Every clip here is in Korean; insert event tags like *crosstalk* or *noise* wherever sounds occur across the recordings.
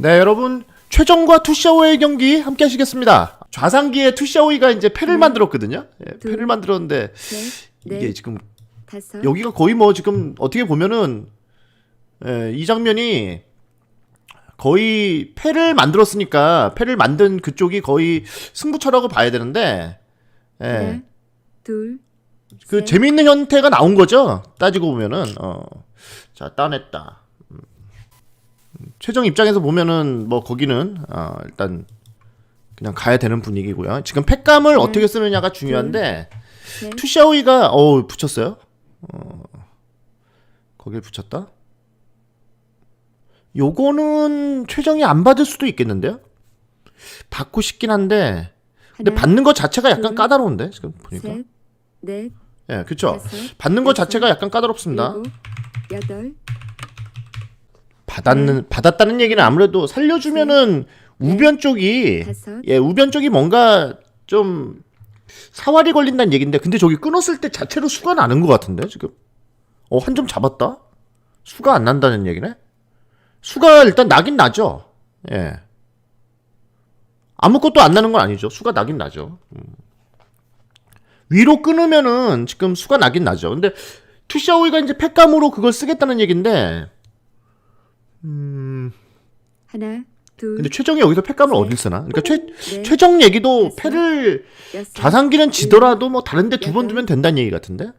네, 여러분 최정과 투샤오의 경기 함께 하시겠습니다. 좌상기에 투샤오이가 이제 패를 네. 만들었거든요. 예, 둘. 패를 만들었는데 셋, 이게 넷, 지금 다섯, 여기가 거의 뭐 지금 어떻게 보면은 예, 이 장면이 거의 패를 만들었으니까 패를 만든 그쪽이 거의 승부처라고 봐야 되는데 예, 하나, 둘, 그 셋, 재미있는 형태가 나온 거죠. 따지고 보면은 어. 자 따냈다. 음. 최정 입장에서 보면은 뭐 거기는 어, 일단 그냥 가야 되는 분위기고요. 지금 팩감을 네. 어떻게 쓰느냐가 중요한데 셋, 투샤오이가 어 붙였어요. 어 거길 붙였다. 요거는 최정이 안 받을 수도 있겠는데요. 받고 싶긴 한데 근데 하나, 받는 것 자체가 약간 둘, 까다로운데 지금 보니까. 셋, 넷, 예, 그렇죠. 다섯, 받는 것 여섯, 자체가 약간 까다롭습니다. 일곱, 여덟, 받았는 받았다는 얘기는 아무래도 살려주면은 우변 쪽이 다섯, 예 우변 쪽이 뭔가 좀 사활이 걸린다는 얘긴데 근데 저기 끊었을 때 자체로 수가 나는 것 같은데 지금? 어 한 점 잡았다? 수가 안 난다는 얘기네? 수가 일단 나긴 나죠. 예. 아무것도 안 나는 건 아니죠. 수가 나긴 나죠. 음. 위로 끊으면은 지금 수가 나긴 나죠. 근데 투샤오이가 이제 팩감으로 그걸 쓰겠다는 얘긴데 하나, 둘, 근데 최정이 여기서 팩감을 셋, 어딜 쓰나? 그러니까 최 넷, 최정 얘기도 패를 여섯, 좌상기는 지더라도 뭐 다른데 두 번 여덟. 두면 된다는 얘기 같은데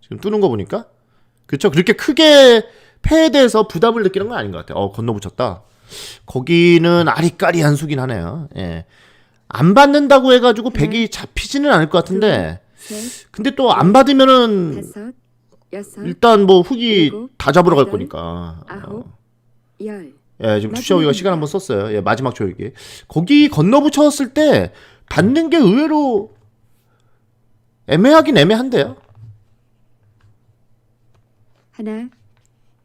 지금 뜨는 거 보니까 그렇죠 그렇게 크게 패에 대해서 부담을 느끼는 건 아닌 것 같아요. 어 건너붙였다. 거기는 아리까리 한 수긴 하네요. 예. 안 받는다고 해가지고 백이 잡히지는 않을 것 같은데 셋, 근데 또 안 받으면은 다섯, 여섯, 일단 뭐 훅이 일곱, 다 잡으러 갈 여덟, 거니까. 아홉, 열. 예, 지금. 투샤오이가 시간 한번 썼어요. 예, 마지막 조이기. 거기 건너붙였을 때 받는 게 의외로 애매하긴 애매한데요. 하나,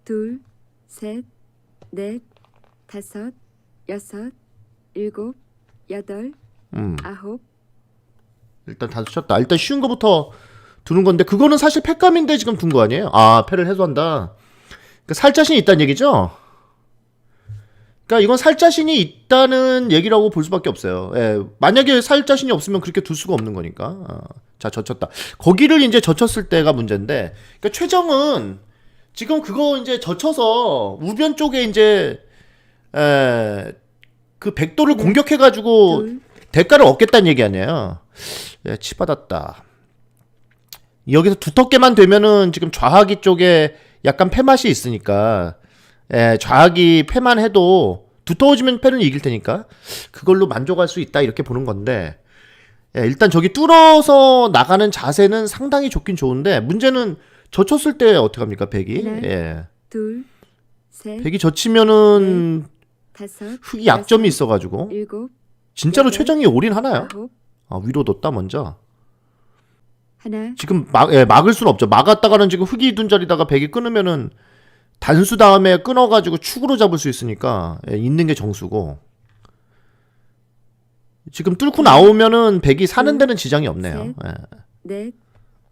둘, 셋, 넷, 다섯, 여섯, 일곱, 여덟, 음, 아홉, 일단 다 쳤다. 일단 쉬운 거부터 두는 건데 그거는 사실 패감인데 지금 둔 거 아니에요? 아, 패를 해소한다. 그러니까 살 자신이 있다는 얘기죠. 그러니까 이건 살 자신이 있다는 얘기라고 볼 수밖에 없어요. 예, 만약에 살 자신이 없으면 그렇게 둘 수가 없는 거니까. 아, 자, 젖혔다. 거기를 이제 젖혔을 때가 문제인데, 그러니까 최정은 지금 그거 이제 젖혀서 우변 쪽에 이제 에, 그 백도를 공격해가지고 둘, 대가를 얻겠다는 얘기 아니에요. 예, 치받았다. 여기서 두텁게만 되면은 지금 좌하기 쪽에 약간 패맛이 있으니까 예, 좌하기 패만 해도 두터워지면 패는 이길 테니까 그걸로 만족할 수 있다 이렇게 보는 건데 예, 일단 저기 뚫어서 나가는 자세는 상당히 좋긴 좋은데 문제는 젖혔을 때 어떻게 합니까 백이 네. 예, 둘, 셋, 백이 젖히면은 다섯, 흙이 약점이 있어가지고 일곱, 진짜로 여덟, 최정이 올인 하나요? 아홉, 아, 위로 뒀다 먼저. 하나, 지금 막, 예, 막을 수는 없죠. 막았다가는 지금 흙이 둔 자리다가 백이 끊으면은 단수 다음에 끊어가지고 축으로 잡을 수 있으니까 예, 있는 게 정수고. 지금 뚫고 나오면은 백이 사는 데는 지장이 없네요. 셋. 예. 넷,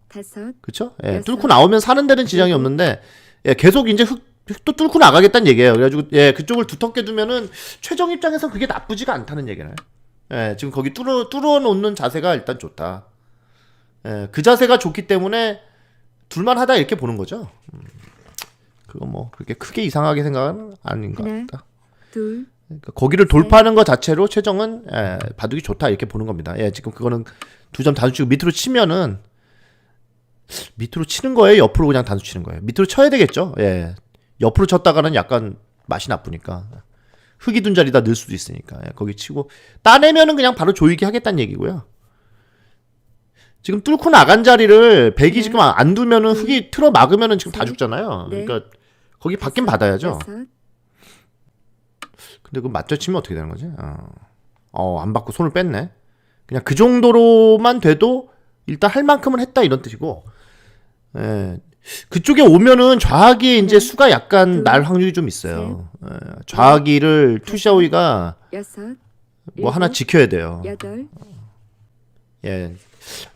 다섯, 그쵸? 예. 뚫고 나오면 사는 데는 지장이 일곱. 없는데, 예, 계속 이제 흙, 흙도 뚫고 나가겠다는 얘기예요. 그래가지고, 예, 그쪽을 두텁게 두면은, 최정 입장에선 그게 나쁘지가 않다는 얘기네. 예, 지금 거기 뚫어, 뚫어 놓는 자세가 일단 좋다. 예, 그 자세가 좋기 때문에, 둘만 하다 이렇게 보는 거죠. 음, 그거 뭐, 그렇게 크게 이상하게 생각은 아닌 것 하나. 같다. 둘, 그러니까 거기를 돌파하는 것 자체로 최정은 예, 바둑이 좋다 이렇게 보는 겁니다. 예, 지금 그거는 두 점 단수 치고 밑으로 치면은 밑으로 치는 거예요. 옆으로 그냥 단수 치는 거예요. 밑으로 쳐야 되겠죠. 예, 옆으로 쳤다가는 약간 맛이 나쁘니까 흙이 둔 자리다 넣을 수도 있으니까 예, 거기 치고 따내면은 그냥 바로 조이기 하겠다는 얘기고요. 지금 뚫고 나간 자리를 백이 네. 지금 안 두면은 흙이 틀어 막으면은 지금 다 셋. 죽잖아요. 네. 그러니까 거기 받긴 받아야죠. 여섯, 근데 그 맞춰 치면 어떻게 되는 거지? 어. 어, 안 받고 손을 뺐네. 그냥 그 정도로만 돼도 일단 할 만큼은 했다 이런 뜻이고. 예. 그쪽에 오면은 좌하기에 이제 네. 수가 약간 둘, 날 확률이 좀 있어요. 예. 좌하기를 투샤오이가 여섯, 뭐 하나 지켜야 돼요. 예.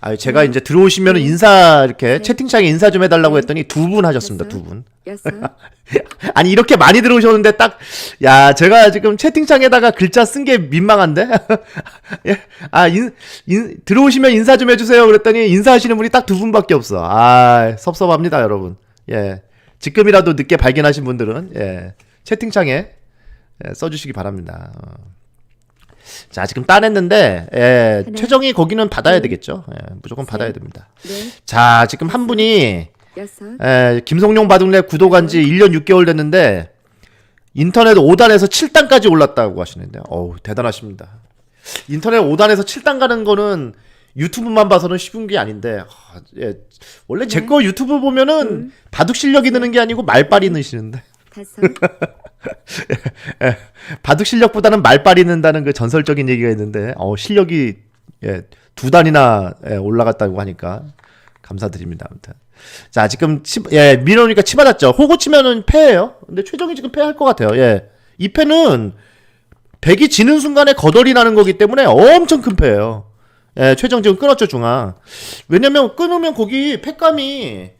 아, 제가 이제 들어오시면 네. 인사 이렇게 네. 채팅창에 인사 좀 해달라고 네. 했더니 두 분 하셨습니다. 두 분. *laughs* 아니 이렇게 많이 들어오셨는데 딱 야 제가 지금 채팅창에다가 글자 쓴 게 민망한데 *laughs* 예. 아 인, 인, 들어오시면 인사 좀 해주세요 그랬더니 인사하시는 분이 딱 두 분밖에 없어 아 섭섭합니다 여러분 예 지금이라도 늦게 발견하신 분들은 예 채팅창에 예, 써주시기 바랍니다 어. 자 지금 따냈는데 예, 하나, 최정이 거기는 받아야 둘, 되겠죠. 예, 무조건 셋, 받아야 됩니다. 넷, 자 지금 한 분이 여섯, 에, 김성룡 바둑랩 구독한 지 1년 6개월 됐는데 인터넷 5단에서 7단까지 올랐다고 하시는데요. 어우, 대단하십니다. 인터넷 5단에서 7단 가는 거는 유튜브만 봐서는 쉬운 게 아닌데 아, 예. 원래 제 거 유튜브 보면은 둘, 바둑 실력이 느는 게 아니고 말빨이 느시는데. 다섯, *laughs* 바둑 실력보다는 말빨이 는다는 그 전설적인 얘기가 있는데 어, 실력이 예, 두 단이나 예, 올라갔다고 하니까 감사드립니다. 아무튼 자 지금 치, 예 밀어오니까 치 맞았죠. 호구 치면은 패예요. 근데 최종이 지금 패할 것 같아요. 예, 이 패는 백이 지는 순간에 거덜이 나는 거기 때문에 엄청 큰 패예요. 예, 최정 지금 끊었죠 중앙. 왜냐면 끊으면 거기 패감이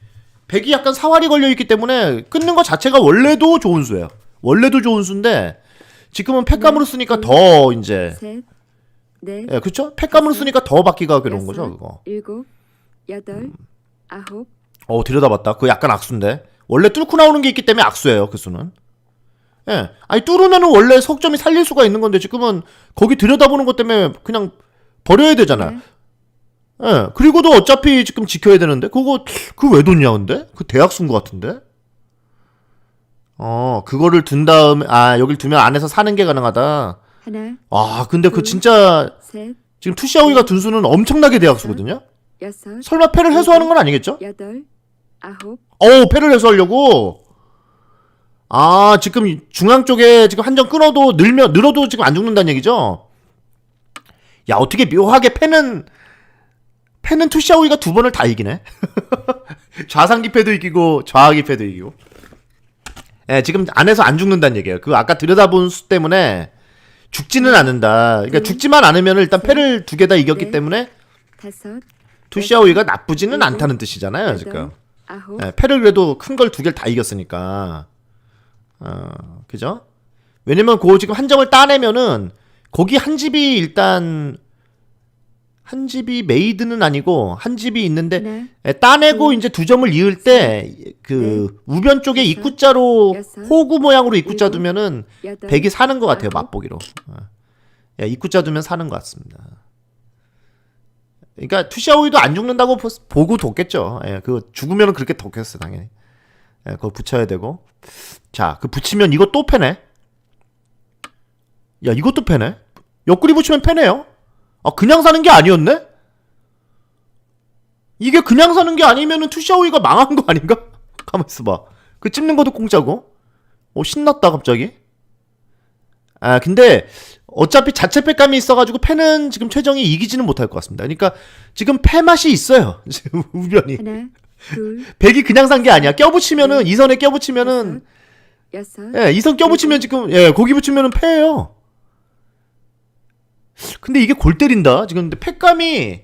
백이 약간 사활이 걸려 있기 때문에 끊는 것 자체가 원래도 좋은 수예요. 원래도 좋은 수인데 지금은 패감으로 쓰니까 더 이제 셋, 넷, 예, 그렇죠? 패감으로 쓰니까 더 받기가 그런 거죠, 그거. 일곱, 여덟, 아홉, 어, 들여다봤다. 그거 약간 악수인데. 원래 뚫고 나오는 게 있기 때문에 악수예요, 그 수는. 예. 아니, 뚫으면은 원래 석점이 살릴 수가 있는 건데, 지금은 거기 들여다보는 것 때문에 그냥 버려야 되잖아. 네, 예. 그리고도 어차피 지금 지켜야 되는데, 그거, 그 왜 뒀냐, 근데? 그 대학수인 것 같은데? 어, 그거를 둔 다음에, 아, 여길 두면 안에서 사는 게 가능하다. 하나, 아, 근데 그 둘, 진짜, 셋, 지금 투시아오이가 둔 수는 엄청나게 대학수거든요? 여섯, 설마 패를 해소하는 건 아니겠죠? 여덟, 아홉, 어, 패를 해소하려고. 아, 지금 중앙 쪽에 지금 한점 끊어도 늘면 늘어도 지금 안 죽는다는 얘기죠? 야, 어떻게 묘하게 패는 패는 투샤오이가 두 번을 다 이기네. *laughs* 좌상기 패도 이기고 좌하기 패도 이기고. 예, 지금 안에서 안 죽는다는 얘기예요. 그 아까 들여다본 수 때문에 죽지는 않는다. 그러니까 음. 죽지만 않으면 일단 패를 두 개 다 이겼기 네. 때문에 다섯, 투샤오이가 나쁘지는 않다는 뜻이잖아요, 여덟, 지금. 아홉, 예, 패를 그래도 큰 걸 두 개를 다 이겼으니까. 어, 그죠? 왜냐면 그 지금 한 점을 따내면은 거기 한 집이 일단 한 집이 메이드는 아니고 한 집이 있는데 하나, 예, 따내고 둘, 이제 두 점을 이을 때 그 우변 쪽에 입구자로 여섯, 호구 모양으로 입구자 일곱, 두면은 여덟, 백이 사는 것 같아요 아홉. 맛보기로. 어. 예, 입구자 두면 사는 것 같습니다. 그러니까 투샤오이도 안 죽는다고 보- 보고 뒀겠죠. 예, 그 죽으면 그렇게 뒀겠어 당연히. 예, 그거 붙여야 되고. 자, 그 붙이면 이거 또 패네. 야, 이것도 패네. 옆구리 붙이면 패네요. 아, 그냥 사는 게 아니었네? 이게 그냥 사는 게 아니면은 투샤오이가 망한 거 아닌가? *laughs* 가만 있어봐. 그 찝는 것도 공짜고. 어, 신났다 갑자기. 아, 근데 어차피 자체 패감이 있어가지고 패는 지금 최정이 이기지는 못할 것 같습니다. 그러니까 지금 패 맛이 있어요. *laughs* 지금 우변이. 하나, 둘, 백이 그냥 산 게 아니야. 껴붙이면은 네. 이선에 껴붙이면은 여섯, 예, 이선 껴붙이면 지금 예, 거기 붙이면은 패예요. 근데 이게 골 때린다. 지금 근데 패감이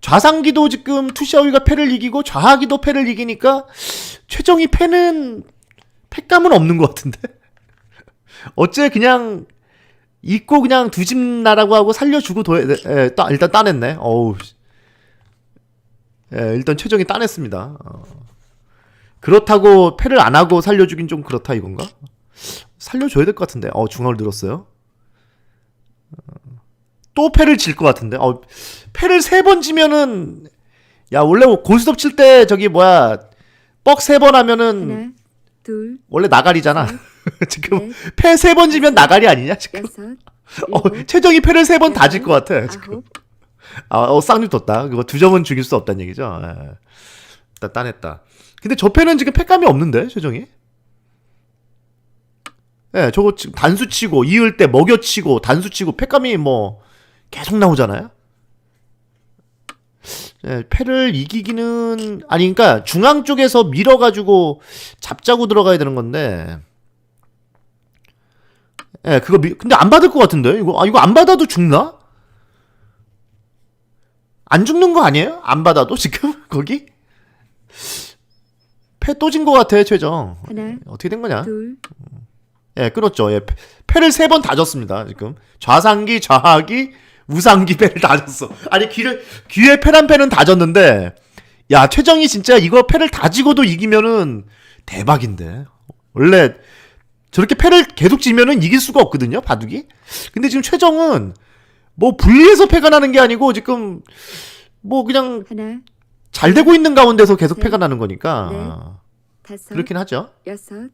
좌상기도 지금 투샤오이가 패를 이기고 좌하기도 패를 이기니까 최정이 패는 패감은 없는 것 같은데. *laughs* 어째 그냥 잊고 그냥 두 집 나라고 하고 살려주고 도 예, 따, 일단 따냈네. 어우. 씨. 예, 일단 최정이 따냈습니다. 어. 그렇다고 패를 안 하고 살려주긴 좀 그렇다 이건가? 살려줘야 될 것 같은데. 어 중앙을 늘었어요. 어, 또 패를 질 것 같은데. 어 패를 세 번 지면은 야 원래 고스톱 칠 때 저기 뭐야 뻑 세 번 하면은 하나, 둘, 원래 나가리잖아. *laughs* 지금 넷, 패세 번 지면 나가리 아니냐 지금? 여섯, *laughs* 어 일곱, 최정이 패를 세 번 다 질 것 같아 지금. 아홉, 아, 어, 쌍류 떴다. 그거 두 점은 죽일 수 없다는 얘기죠. 예. 일단 따냈다. 근데 저 패는 지금 패감이 없는데, 최정이? 예, 저거 지금 단수 치고, 이을 때 먹여 치고, 단수 치고, 패감이 뭐, 계속 나오잖아요? 예, 패를 이기기는, 아니, 그니까, 중앙 쪽에서 밀어 가지고, 잡자고 들어가야 되는 건데, 예, 그거, 미, 근데 안 받을 것 같은데? 이거, 아, 이거 안 받아도 죽나? 안 죽는 거 아니에요? 안 받아도 지금 *laughs* 거기 패 또진거 같아 최정. 하나, 어떻게 된 거냐? 둘, 예, 끊었죠. 예, 패- 패를 세 번 다 졌습니다. 지금 좌상기, 좌하기, 우상기 패를 다 졌어. 아니 귀를 귀에 패란 패는 다 졌는데, 야 최정이 진짜 이거 패를 다 지고도 이기면은 대박인데. 원래 저렇게 패를 계속 지면은 이길 수가 없거든요, 바둑이. 근데 지금 최정은 뭐 분리해서 패가 나는 게 아니고 지금 뭐 그냥 하나, 잘 되고 있는 가운데서 계속 네. 패가 나는 거니까 네. 다섯, 그렇긴 하죠. 여섯,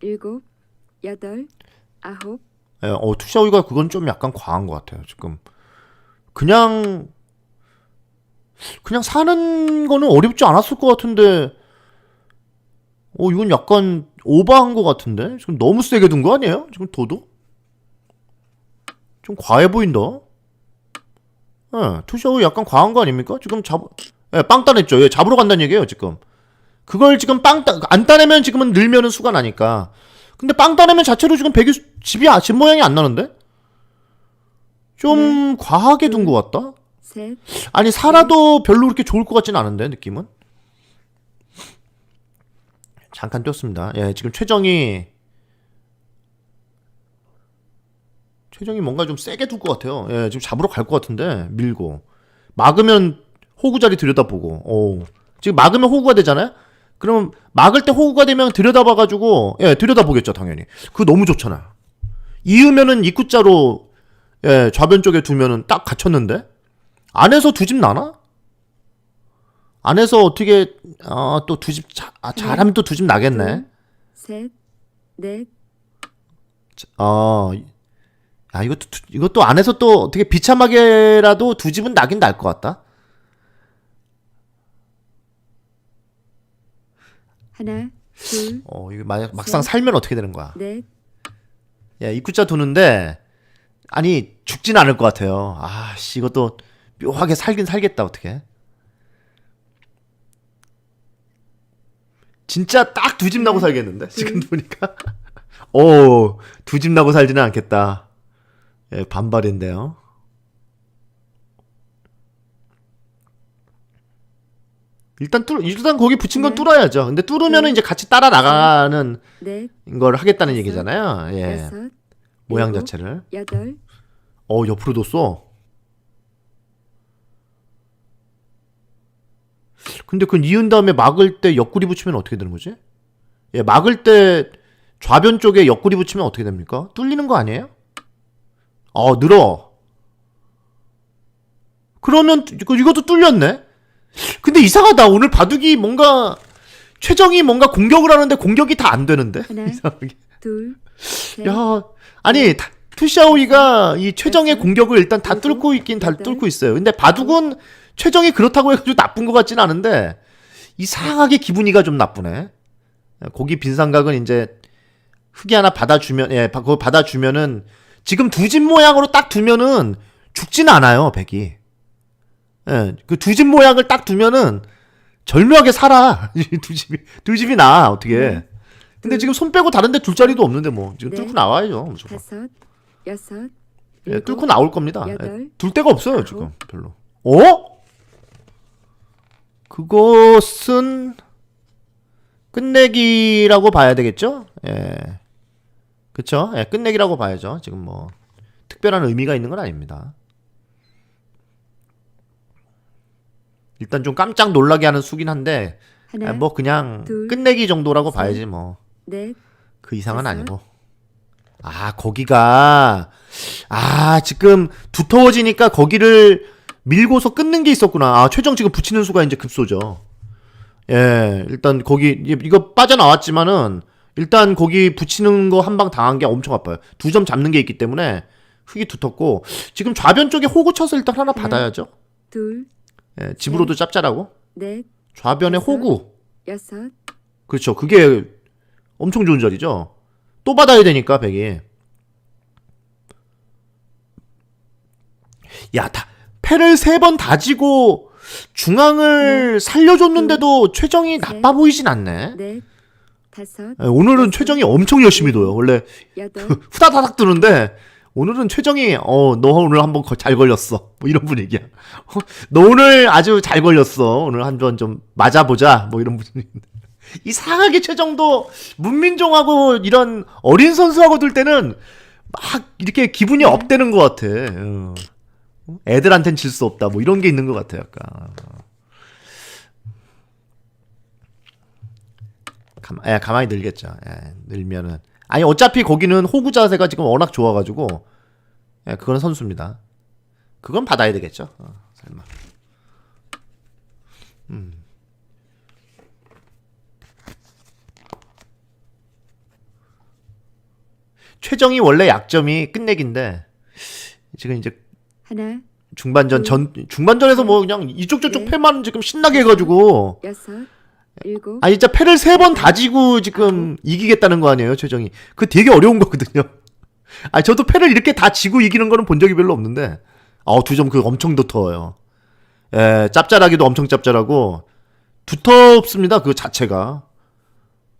일곱, 여덟, 아홉, 예, 어, 투샤오이가 그건 좀 약간 과한 것 같아요. 지금 그냥 그냥 사는 거는 어렵지 않았을 것 같은데, 어 이건 약간 오버한 것 같은데 지금 너무 세게 둔 거 아니에요? 지금 도도 좀 과해 보인다. 예, 투샤오이 약간 과한 거 아닙니까? 지금 잡, 예, 빵 따냈죠. 예, 잡으러 간다는 얘기예요 지금. 그걸 지금 빵 따, 안 따내면 지금은 늘면은 수가 나니까. 근데 빵 따내면 자체로 지금 백이 수- 집이 아, 집 모양이 안 나는데? 좀 과하게 둔 것 같다? 셋, 아니 살아도 별로 그렇게 좋을 것 같진 않은데 느낌은? 잠깐 뛰었습니다. 예 지금 최정이 최정이 뭔가 좀 세게 둘 것 같아요. 예 지금 잡으러 갈 것 같은데 밀고. 막으면 호구 자리 들여다보고. 오 지금 막으면 호구가 되잖아요? 그러면 막을 때 호구가 되면 들여다봐가지고 예 들여다보겠죠 당연히. 그거 너무 좋잖아요. 이으면은 입구자로 예 좌변 쪽에 두면은 딱 갇혔는데 안에서 두 집 나나? 안에서 어떻게 어, 또두 집 아, 잘하면 또 두 집 나겠네. 셋, 넷, 어, 아 이것도 두- 이것도 안에서 또 어떻게 비참하게라도 두 집은 나긴 날 것 같다. 하나, 둘, 어 이거 만약 막상 셋. 살면 어떻게 되는 거야? 넷, 야 입구자 두는데 아니 죽진 않을 것 같아요. 아씨 이것도 묘하게 살긴 살겠다 어떻게? 진짜 딱 두 집 나고 살겠는데 지금 보니까 *laughs* 오두 집 나고 살지는 않겠다. 예, 반발인데요. 일단 뚫 일단 거기 붙인 건 네. 뚫어야죠. 근데 뚫으면은 네. 이제 같이 따라 나가는 넷, 걸 하겠다는 여섯, 얘기잖아요. 예. 여섯, 모양 일곱, 자체를. 여덟, 어, 옆으로 뒀어. 근데 그 이은 다음에 막을 때 옆구리 붙이면 어떻게 되는 거지? 예, 막을 때 좌변 쪽에 옆구리 붙이면 어떻게 됩니까? 뚫리는 거 아니에요? 어, 늘어. 그러면 이것도 뚫렸네. 근데 이상하다. 오늘 바둑이 뭔가 최정이 뭔가 공격을 하는데 공격이 다 안 되는데. 하나, *laughs* 이상하게. 둘, 셋, 야, 아니 다- 투샤오이가 이 최정의 여섯, 공격을 일단 다 일곱, 뚫고 있긴 다 여덟, 뚫고 있어요. 근데 바둑은 최정이 그렇다고 해가지고 나쁜 것 같지는 않은데 이상하게 기분이가 좀 나쁘네. 고기 빈상각은 이제 흙이 하나 받아주면 예, 바- 그거 받아주면은 지금 두 집 모양으로 딱 두면은 죽지는 않아요 백이. 예, 그 두 집 모양을 딱 두면은 절묘하게 살아. *laughs* 이두 집이 두 집이 나 어떻게? 네. 근데 지금 손 빼고 다른데 둘 자리도 없는데 뭐 지금 네. 뚫고 나와야죠. 무조건. 다섯, 여섯, 예, 일곱, 뚫고 나올 겁니다. 예, 여덟, 둘 데가 없어요 아홉. 지금 별로. 어? 그것은 끝내기라고 봐야 되겠죠? 예, 그쵸? 예, 끝내기라고 봐야죠. 지금 뭐 특별한 의미가 있는 건 아닙니다. 일단 좀 깜짝 놀라게 하는 수긴 한데 하나, 아, 뭐 그냥 둘, 끝내기 정도라고 셋, 봐야지 뭐. 넷, 그 이상은 다섯. 아니고. 아, 거기가, 아, 지금 두터워지니까 거기를 밀고서 끊는 게 있었구나. 아, 최정 지금 붙이는 수가 이제 급소죠. 예, 일단 거기, 이- 이거 빠져나왔지만은, 일단 거기 붙이는 거 한 방 당한 게 엄청 아파요. 두 점 잡는 게 있기 때문에 흙이 두텁고, 지금 좌변 쪽에 호구 쳐서 일단 하나 받아야죠. 둘, 예, 집으로도 짭짤하고, 넷, 좌변에. 호구. 여섯, 그렇죠. 그게 엄청 좋은 자리죠. 또 받아야 되니까 백이. 야, 다 패를 세 번 다지고 중앙을 살려줬는데도 최정이 셋. 나빠 보이진 않네. 넷, 다섯, 예, 오늘은 최정이 엄청 열심히 둬요. 원래 *laughs* 후다다닥 뜨는데 오늘은 최정이 어 너 오늘 한번 거- 잘 걸렸어. *laughs* 뭐 이런 분위기야. 어, *laughs* 너 오늘 아주 잘 걸렸어. 오늘 한 번 좀 맞아보자. 뭐 이런 분위기 이상하게 최정도 문민종하고 이런 어린 선수하고 둘 때는 막 이렇게 기분이 업되는 것 같아 어. 애들한텐 질 수 없다 뭐 이런 게 있는 것 같아 약간 가, 예, 가만히 늘겠죠 예, 늘면은 아니 어차피 거기는 호구 자세가 지금 워낙 좋아가지고 예, 그건 선수입니다. 그건 받아야 되겠죠. 어, 설마. 음. 최정이 원래 약점이 끝내기인데 지금 이제 하나, 중반전 전 중반전에서 뭐 그냥 이쪽 저쪽 네. 패만 지금 신나게 해가지고 여섯, 일곱, 아 진짜 패를 세 번 다지고 지금 이기겠다는 거 아니에요 최정이? 그 되게 어려운 거거든요. *laughs* 아 저도 패를 이렇게 다 지고 이기는 거는 본 적이 별로 없는데 아두 점 그 엄청 두터워요. 예 짭짤하기도 엄청 짭짤하고 두텁습니다 그 자체가.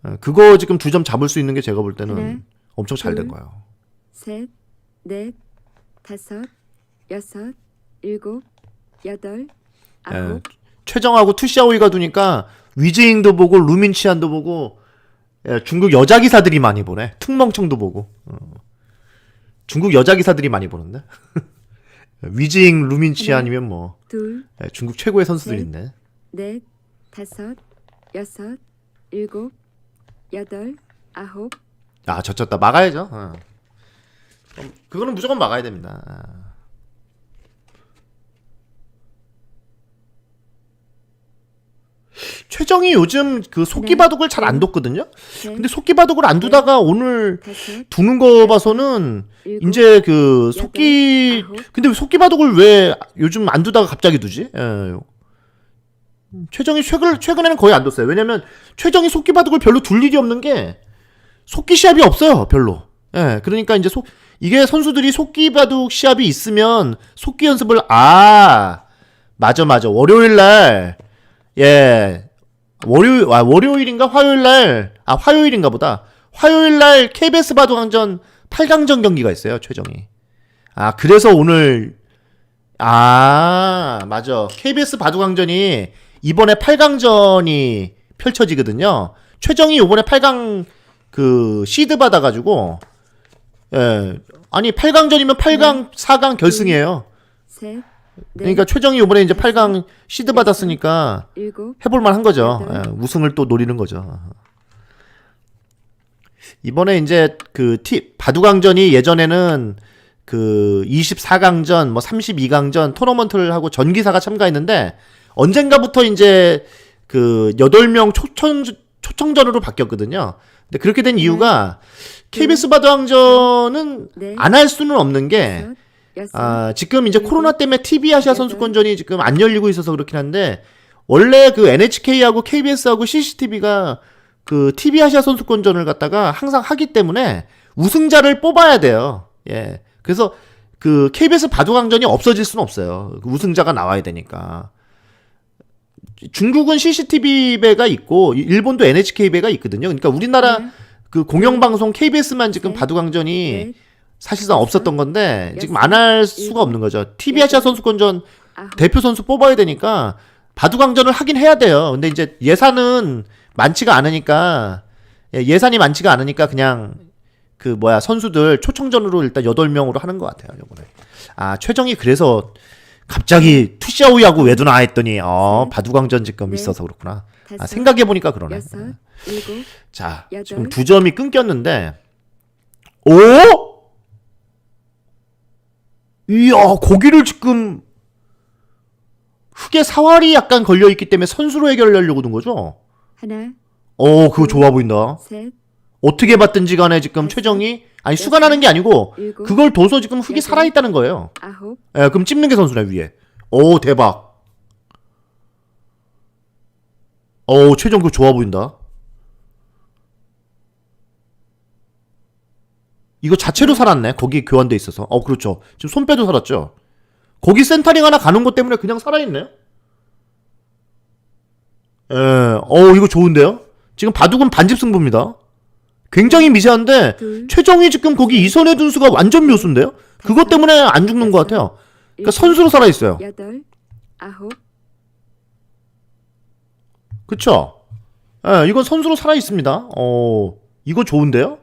예, 그거 지금 두 점 잡을 수 있는 게 제가 볼 때는 엄청 잘 된 둘, 거예요 셋, 넷, 다섯, 여섯, 일곱, 여덟, 예, 아홉, 최정하고 투샤오이가 두니까 위즈잉도 보고 루민치안도 보고 예, 중국 여자 기사들이 많이 보네. 퉁멍청도 보고. 어. 중국 여자 기사들이 많이 보는데. *laughs* 위즈잉 루민치안이면 뭐 둘, 예, 중국 최고의 선수들 네. 있네. 넷, 다섯, 여섯, 일곱, 여덟, 아홉, 아 젖혔다 막아야죠. 어. 그거는 무조건 막아야 됩니다. 아. 최정이 요즘 그 속기 네. 바둑을 잘 안 뒀거든요. 셋, 근데 속기 바둑을 안 두다가 오늘 두는 거 봐서는 일곱, 이제 그 속기. 근데 왜 속기 바둑을 왜 요즘 안 두다가 갑자기 두지? 예. 최정이 최근 최근에는 거의 안 뒀어요. 왜냐면 최정이 속기 바둑을 별로 둘 일이 없는 게 속기 시합이 없어요. 별로. 예. 그러니까 이제 속 이게 선수들이 속기 바둑 시합이 있으면 속기 연습을 아 맞아 맞아 월요일 날 예. 월요일 아 월요일인가 화요일 날 아 화요일인가 보다. 화요일 날 KBS 바둑왕전 8강전 경기가 있어요, 최정이. 아, 그래서 오늘 아, 맞아. KBS 바둑왕전이 이번에 8강전이 펼쳐지거든요. 최정이 이번에 8강 그 시드 받아 가지고 예. 아니 8강전이면 8강, 4강 결승이에요. 셋, 넷, 그러니까 최정이 이번에 이제 8강 시드 받았으니까 일곱, 해볼 만 한 거죠. 예, 우승을 또 노리는 거죠. 이번에 이제 그 티, 바둑왕전이 예전에는 그 24강전, 뭐 32강전 토너먼트를 하고 전기사가 참가했는데 언젠가부터 이제 그 8명 초청, 초청전으로 바뀌었거든요. 근데 그렇게 된 이유가 KBS 바둑왕전은 네, 안할 수는 없는 게 여섯, 아, 지금 이제 코로나 때문에 TV 아시아. 선수권전이 지금 안 열리고 있어서 그렇긴 한데 원래 그 NHK하고 KBS하고 CCTV가 그 TV 아시아 선수권전을 갖다가 항상 하기 때문에 우승자를 뽑아야 돼요. 예. 그래서 그 KBS 바둑왕전이 없어질 수는 없어요. 그 우승자가 나와야 되니까. 중국은 CCTV 배가 있고 일본도 NHK 배가 있거든요. 그러니까 우리나라 하나, 그 공영방송 KBS만 지금 네. 바둑왕전이 넷, 사실상 없었던 건데 여섯, 지금 안 할 수가 없는 거죠. TV 아시아 여덟, 선수권전 아홉, 대표 선수 뽑아야 되니까 바둑왕전을 하긴 해야 돼요. 근데 이제 예산은 많지가 않으니까 예, 예산이 많지가 않으니까 그냥 그 뭐야 선수들 초청전으로 일단 8명으로 하는 것 같아요. 요번에. 아 최정이 그래서 갑자기 투샤오이하고 왜 두나 했더니 어 셋, 바둑왕전 지금 넷, 있어서 그렇구나. 아 다섯, 생각해 보니까 그러네. 여섯, 일곱, 자, 여덟. 지금 두 점이 끊겼는데, 오? 이야, 고기를 지금, 흙에 사활이 약간 걸려 있기 때문에 선수로 해결하려고 둔 거죠? 하나, 어, 그거 좋아 보인다. 셋, 어떻게 봤든지 간에 지금 최정이, 아니, 수가 나는 게 아니고, 일곱, 그걸 둬서 지금 흙이. 살아있다는 거예요. 아홉, 예, 그럼 찝는 게 선수네, 위에. 오, 대박. 오, 최정 그거 좋아 보인다. 이거 자체로 살았네. 거기 교환돼 있어서. 어, 그렇죠. 지금 손빼도 살았죠. 거기 센터링 하나 가는 것 때문에 그냥 살아있네요. 예, 어, 이거 좋은데요? 지금 바둑은 반집 승부입니다. 굉장히 미세한데, 둘, 최정이 지금 거기 이선해 둔 수가 완전 묘수인데요? 그것 때문에 안 죽는 것 같아요. 그러니까 선수로 살아 있어요. 여덟, 아홉, 그쵸? 예, 이건 선수로 살아 있습니다. 어, 이거 좋은데요?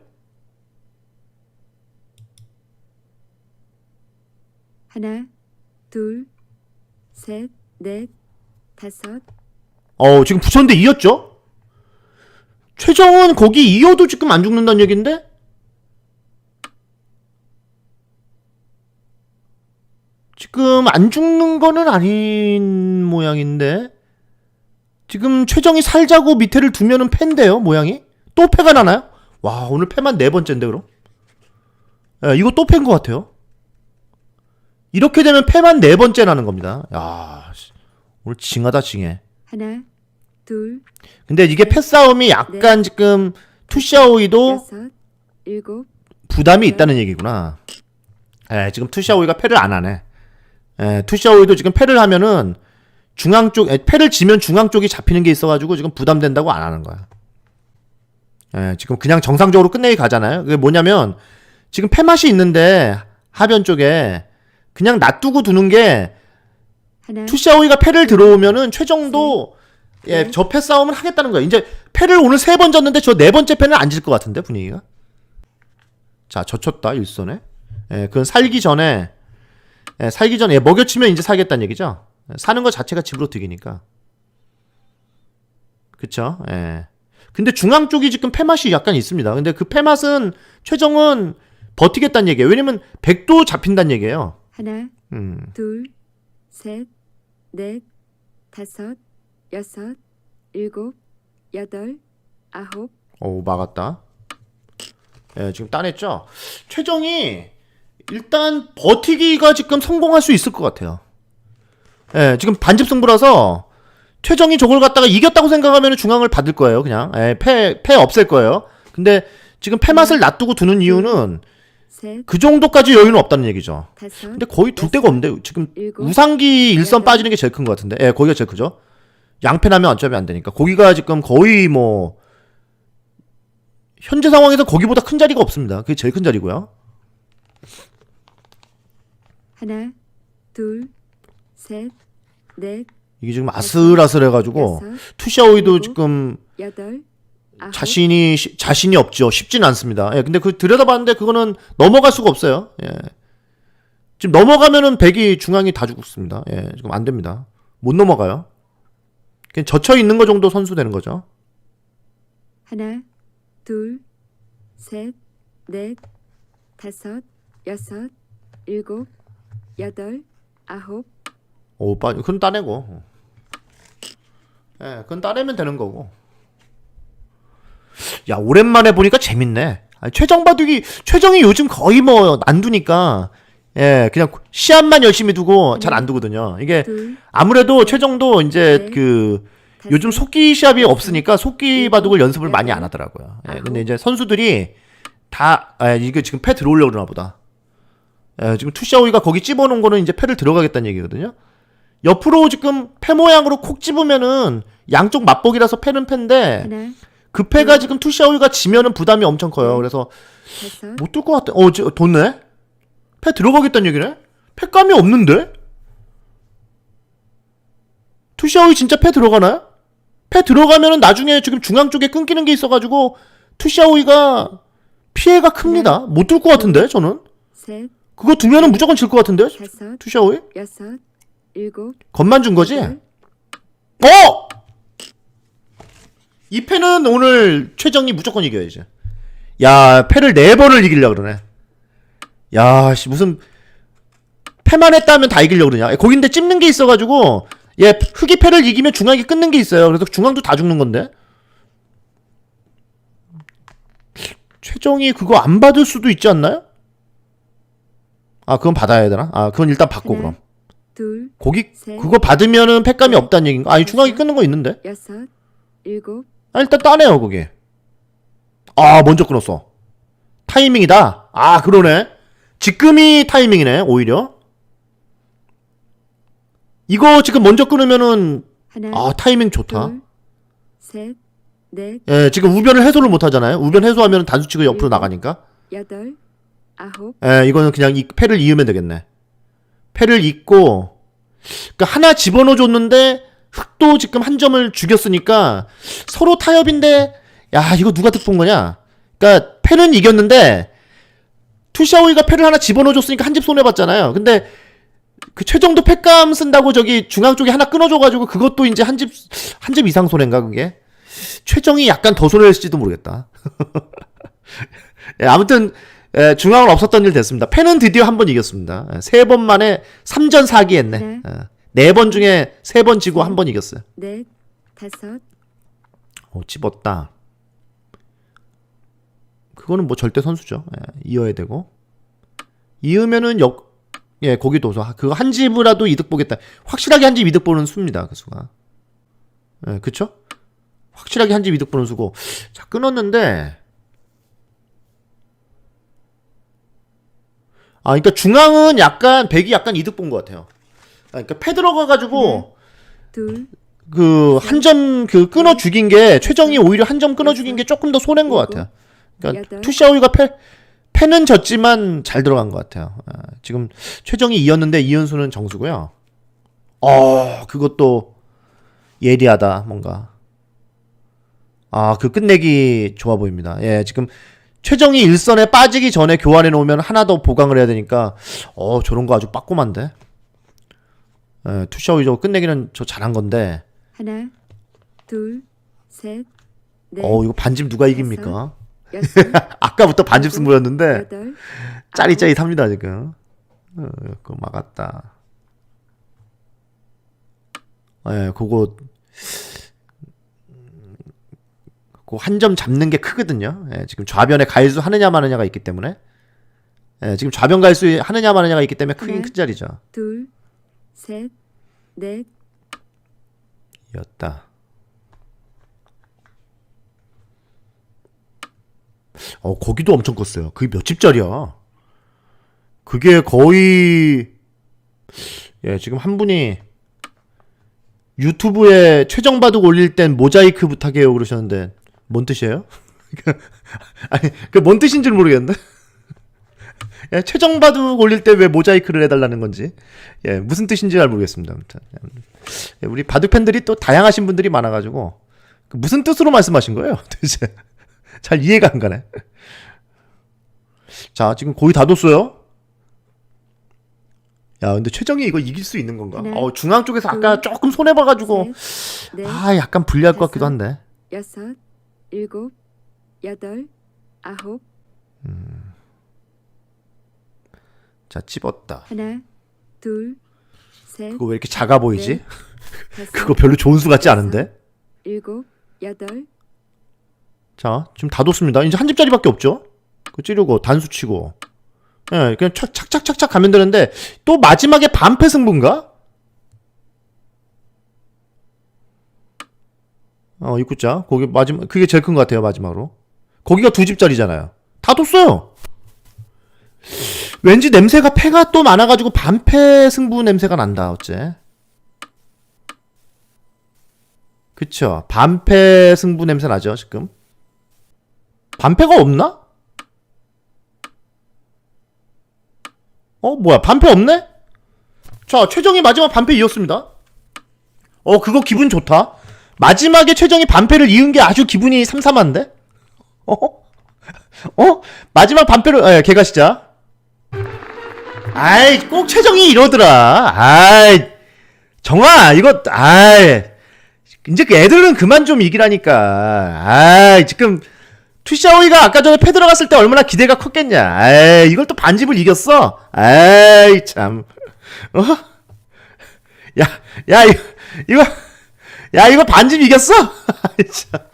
하나, 둘, 셋, 넷, 다섯, 어, 지금 붙였는데 이었죠? 최정은 거기 이어도 지금 안 죽는다는 얘긴데? 지금 안 죽는 거는 아닌 모양인데? 지금 최정이 살자고 밑에를 두면은 패인데요, 모양이? 또 패가 나나요? 와, 오늘 패만 네 번째인데, 그럼? 예, 이거 또 패인 것 같아요. 이렇게 되면 패만 네 번째 나는 겁니다. 야, 씨, 오늘 징하다, 징해. 하나, 둘, 근데 이게 패싸움이 약간 지금 투샤오이도 여섯, 일곱, 부담이 있다는 얘기구나. 예, 지금 투샤오이가 패를 안 하네. 예, 투샤오이도 지금 패를 하면은 중앙 쪽, 예, 패를 지면 중앙 쪽이 잡히는 게 있어가지고 지금 부담된다고 안 하는 거야. 예, 지금 그냥 정상적으로 끝내기 가잖아요. 그게 뭐냐면 지금 패 맛이 있는데 하변 쪽에 그냥 놔두고 두는 게 하나, 투샤오이가 패를 들어오면은 최정도 예, 네. 저패 싸움을 하겠다는 거예요. 이제 패를 오늘 세 번 졌는데 저 네 번째 패는 안 질 것 같은데 분위기가. 자, 젖혔다 일선에. 예, 그건 살기 전에 예, 살기 전에 예, 먹여치면 이제 살겠다는 얘기죠. 예, 사는 것 자체가 집으로 득이니까. 그쵸? 예. 근데 중앙 쪽이 지금 패 맛이 약간 있습니다. 근데 그 패 맛은 최정은 버티겠다는 얘기예요. 왜냐면 백도 잡힌다는 얘기예요. 하나, 음. 둘, 셋, 넷, 다섯, 여섯, 일곱, 여덟, 아홉, 오 막았다. 예, 지금 따냈죠. 최정이 일단 버티기가 지금 성공할 수 있을 것 같아요. 예, 지금 반집 승부라서 최정이 저걸 갖다가 이겼다고 생각하면 중앙을 받을 거예요. 그냥 예, 패, 패 없앨 거예요. 근데 지금 패 맛을 놔두고 두는 이유는 셋, 그 정도까지 여유는 없다는 얘기죠. 근데 거의 둘 데가 없는데 지금 우상기 일선. 빠지는 게 제일 큰 것 같은데. 예, 거기가 제일 크죠. 양패 나면 어차피 안 되니까. 거기가 지금 거의 뭐 현재 상황에서 거기보다 큰 자리가 없습니다. 그게 제일 큰 자리고요. 하나, 둘, 셋, 넷, 이게 지금 아슬아슬해가지고 여섯, 투샤오이도 일곱, 지금 여덟, 아홉, 자신이 시- 자신이 없죠. 쉽지는 않습니다. 예, 근데 그 들여다봤는데 그거는 넘어갈 수가 없어요. 예. 지금 넘어가면은 백이 중앙이 다 죽습니다. 예, 지금 안 됩니다. 못 넘어가요. 그냥 젖혀 있는 거 정도 선수 되는 거죠. 하나, 둘, 셋, 넷, 다섯, 여섯, 일곱, 여덟, 아홉, 오, 빠, 그건 따내고. 예, 그건 따내면 되는 거고. 야, 오랜만에 보니까 재밌네. 아니, 최정 바둑이, 최정이 요즘 거의 뭐, 안 두니까, 예, 그냥 시합만 열심히 두고 잘 안 두거든요. 이게, 둘, 아무래도 최정도 이제 네. 그, 요즘 속기 시합이 없으니까 속기 일곱, 바둑을 연습을 많이 여덟, 안 하더라고요. 예, 아홉. 근데 이제 선수들이 다, 아, 이게 지금 패 들어오려고 그러나 보다. 예, 지금 투샤오이가 거기 집어놓은 거는 이제 패를 들어가겠다는 얘기거든요. 옆으로 지금 패 모양으로 콕 집으면은 양쪽 맞벅이라서 패는 패인데 하나, 그 패가 지금 투샤오이가 지면은 부담이 엄청 커요. 그래서 못 뚫 것 같아. 어, 저, 뒀네? 패 들어가겠다는 얘기네? 패감이 없는데? 투샤오이 진짜 패 들어가나요? 패 들어가면은 나중에 지금 중앙 쪽에 끊기는 게 있어가지고 투샤오이가 피해가 큽니다. 못뚫것 같은데, 저는? 셋, 그거 두면은 무조건 질 것 같은데? 다섯, 투샤오이? 여섯, 일곱, 겁만 준 거지? 여덟, 어! 이 패는 오늘 최정이 무조건 이겨야지. 야, 패를 네 번을 이기려고 그러네. 야, 씨, 무슨, 패만 했다면 다 이기려고 그러냐. 거긴데 찝는 게 있어가지고, 얘, 흑이 패를 이기면 중앙이 끊는 게 있어요. 그래서 중앙도 다 죽는 건데. 최정이 그거 안 받을 수도 있지 않나요? 아, 그건 받아야 되나? 아, 그건 일단 받고, 하나, 그럼. 둘, 거기, 셋, 그거 받으면은 패감이 없다는 얘기인가? 아니, 중앙이 끊는 거 있는데? 여섯, 일곱, 아, 일단 따네요, 거기. 아, 먼저 끊었어. 타이밍이다. 아, 그러네. 지금이 타이밍이네, 오히려. 이거 지금 먼저 끊으면은, 하나, 아, 타이밍 좋다. 둘, 셋, 넷, 예, 지금 우변을 해소를 못 하잖아요. 우변 해소하면 단수치고 옆으로. 나가니까. 여덟, 아홉, 에, 이거는 그냥 이 패를 이으면 되겠네. 패를 잇고, 그니까 하나 집어넣어 줬는데, 흑도 지금 한 점을 죽였으니까, 서로 타협인데, 야, 이거 누가 득본 거냐? 그니까, 패는 이겼는데, 투샤오이가 패를 하나 집어넣어 줬으니까 한 집 손해봤잖아요. 근데, 그 최정도 패감 쓴다고 저기 중앙 쪽에 하나 끊어줘가지고, 그것도 이제 한 집, 한 집 이상 손해인가, 그게? 최정이 약간 더 손해일지도 모르겠다. *laughs* 예, 아무튼, 예, 중앙은 없었던 일 됐습니다. 패는 드디어 한 번 이겼습니다. 예, 세번 만에 3전 4기 했네. 네. 네번 중에 세 번 지고 한 번 이겼어요. 넷, 다섯, 오, 집었다. 그거는 뭐 절대 선수죠. 예, 이어야 되고. 이으면은 역, 예, 거기 도, 서 그거 한 집이라도 이득 보겠다. 확실하게 한 집 이득 보는 수입니다. 그 수가. 예, 그쵸? 확실하게 한 집 이득 보는 수고. 자, 끊었는데. 아, 그러니까 중앙은 약간, 백이 약간 이득 본 것 같아요. 아, 그러니까 패 들어가가지고, 둘, 그 한 점 그 끊어 죽인 게 최정이 오히려 한 점 끊어 죽인 게 조금 더 손해인 것 같아요. 그러니까. 투샤오이가 패 패는 졌지만 잘 들어간 것 같아요. 아, 지금 최정이 이었는데 이은수는 정수고요. 어 그것도 예리하다 뭔가. 아 그 끝내기 좋아 보입니다. 예 지금 최정이 일선에 빠지기 전에 교환해 놓으면 하나 더 보강을 해야 되니까 어 저런 거 아주 빠꼼한데. 예, 투샤오이 저거 끝내기는 저 잘한 건데. 하나, 둘, 셋, 넷, 어 이거 반집 누가 이깁니까? 여섯, *laughs* 아까부터 반집 승부였는데 짜릿짜릿합니다 지금. 어, 그거 막았다. 예, 그거 그한 점 잡는 게 크거든요. 예, 지금 좌변에 갈수 하느냐 마느냐가 있기 때문에. 예, 지금 좌변 갈수 하느냐 마느냐가 있기 때문에 크긴 네. 큰 자리죠. 둘, 셋, 넷, 였다. 어, 거기도 엄청 컸어요. 그게 몇 집짜리야? 그게 거의, 예, 지금 한 분이 유튜브에 최정바둑 올릴 땐 모자이크 부탁해요 그러셨는데, 뭔 뜻이에요? *laughs* 아니, 그 뭔 뜻인 줄 모르겠는데? *laughs* 예, 최정바둑 올릴 때 왜 모자이크를 해달라는 건지, 예, 무슨 뜻인지 잘 모르겠습니다. 아무튼. 예, 우리 바둑 팬들이 또 다양하신 분들이 많아가지고 그 무슨 뜻으로 말씀하신 거예요? *laughs* 도대체 *laughs* 잘 이해가 안 가네. 자 지금 거의 다 뒀어요. 야 근데 최정이 이거 이길 수 있는 건가? 네. 어 중앙 쪽에서 아까 조금 손해 봐 가지고 셋, 넷, 아 약간 불리할 것 같기도 한데. 여섯, 일곱, 여덟, 아홉, 자 찝었다. 하나, 둘, 셋, 그거 왜 이렇게 작아 보이지? 네. 다섯, *laughs* 그거 별로 좋은 수 같지 않은데? 일곱, 여덟, 자, 지금 다 뒀습니다. 이제 한 집짜리밖에 없죠? 그 찌르고, 단수 치고. 예, 그냥 착, 착착착착 가면 되는데, 또 마지막에 반패 승부인가? 어, 입구자. 거기 마지막, 그게 제일 큰 것 같아요, 마지막으로. 거기가 두 집짜리잖아요. 다 뒀어요! 왠지 냄새가 패가 또 많아가지고 반패 승부 냄새가 난다, 어째. 그쵸. 반패 승부 냄새 나죠, 지금. 반패가 없나? 어, 뭐야, 반패 없네? 자, 최정이 마지막 반패 이었습니다. 어, 그거 기분 좋다. 마지막에 최정이 반패를 이은 게 아주 기분이 삼삼한데? 어? 어? 마지막 반패를, 예, 개가 시작. 아이, 꼭 최정이 이러더라. 아이, 정아, 이거, 아이. 이제 그 애들은 그만 좀 이기라니까. 아이, 지금, 투샤오이가 아까 전에 패 들어갔을 때 얼마나 기대가 컸겠냐. 에이, 이걸 또 반집을 이겼어? 에이, 참. 어? 야, 야, 이거, 이거, 야, 이거 반집 이겼어? *laughs* 참.